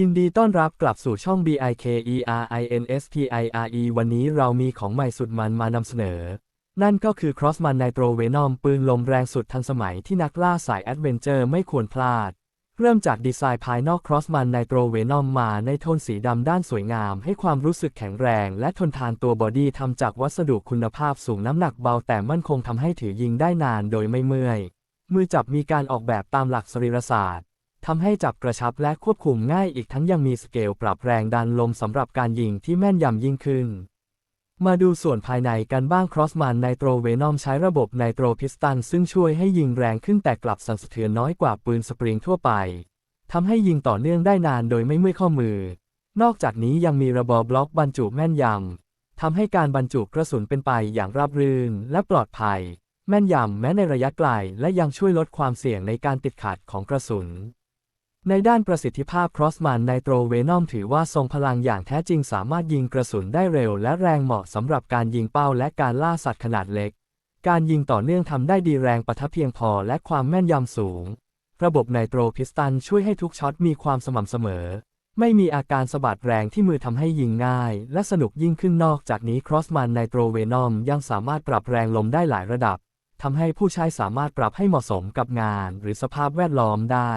ยินดีต้อนรับกลับสู่ช่อง BIKERINSPIRE วันนี้เรามีของใหม่สุดมันมานำเสนอ นั่นก็คือ Crossman Nitro Venom ปืนลมแรงสุดทันสมัยที่นักล่าสายแอดเวนเจอร์ไม่ควรพลาด เริ่มจากดีไซน์ภายนอก Crossman Nitro Venom มาในโทนสีดำด้านสวยงาม ให้ความรู้สึกแข็งแรงและทนทานตัวบอดี้ทำจากวัสดุคุณภาพสูงน้ำหนักเบาแต่มั่นคงทำให้ถือยิงได้นานโดยไม่เมื่อย มือจับมีการออกแบบตามหลักสรีรศาสตร์ ทำให้จับกระชับและควบคุมง่ายอีกทั้งยังมีสเกลปรับแรงดันลมสำหรับการยิงที่แม่นยำยิ่งขึ้น มาดูส่วนภายในกันบ้าง Crossman Nitro Venom ใช้ระบบ Nitro Piston ซึ่งช่วยให้ยิงแรงขึ้นแต่กลับสั่นสะเทือนน้อยกว่าปืนสปริงทั่วไปทำให้ยิงต่อเนื่องได้นานโดยไม่เมื่อยข้อมือ นอกจากนี้ยังมีระบบบล็อกบรรจุแม่นยำทำให้การบรรจุกระสุนเป็นไปอย่างราบรื่นและปลอดภัย แม่นยำแม้ในระยะไกลและยังช่วยลดความเสี่ยงในการติดขัดของกระสุน ในด้านประสิทธิภาพ Crossman Nitro Venom ถือว่าทรงพลังอย่างแท้จริงสามารถยิงกระสุนได้เร็วและแรงเหมาะสำหรับการยิงเป้าและการล่าสัตว์ขนาดเล็ก การยิงต่อเนื่องทำได้ดีแรงปะทะเพียงพอและความแม่นยำสูง ระบบ Nitro Piston ช่วยให้ทุกช็อตมีความสม่ำเสมอ ไม่มีอาการสะบัดแรงที่มือทำให้ยิงง่าย และสนุกยิ่งขึ้นนอกจากนี้ Crossman Nitro Venom ยังสามารถปรับแรงลมได้หลายระดับทำให้ผู้ใช้สามารถปรับให้เหมาะสมกับงาน หรือสภาพแวดล้อมได้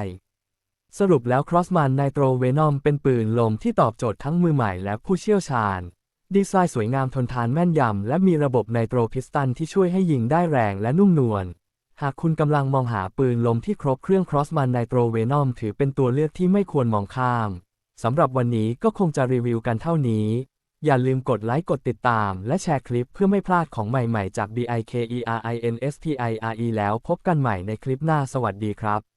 สรุปแล้ว Crossman Nitro Venom เป็นปืนลมที่ตอบโจทย์ทั้งมือใหม่และผู้เชี่ยวชาญ ดีไซน์สวยงามทนทานแม่นยำ และมีระบบ Nitro Piston ที่ช่วยให้ยิงได้แรงและนุ่มนวล หากคุณกำลังมองหาปืนลมที่ครบเครื่อง Crossman Nitro Venom ถือเป็นตัวเลือกที่ไม่ควรมองข้าม สำหรับวันนี้ก็คงจะรีวิวกันเท่านี้ อย่าลืมกดไลค์กดติดตาม และแชร์คลิปเพื่อไม่พลาดของใหม่ๆจาก BIKERINSPIRE แล้วพบกันใหม่ในคลิปหน้าสวัสดีครับ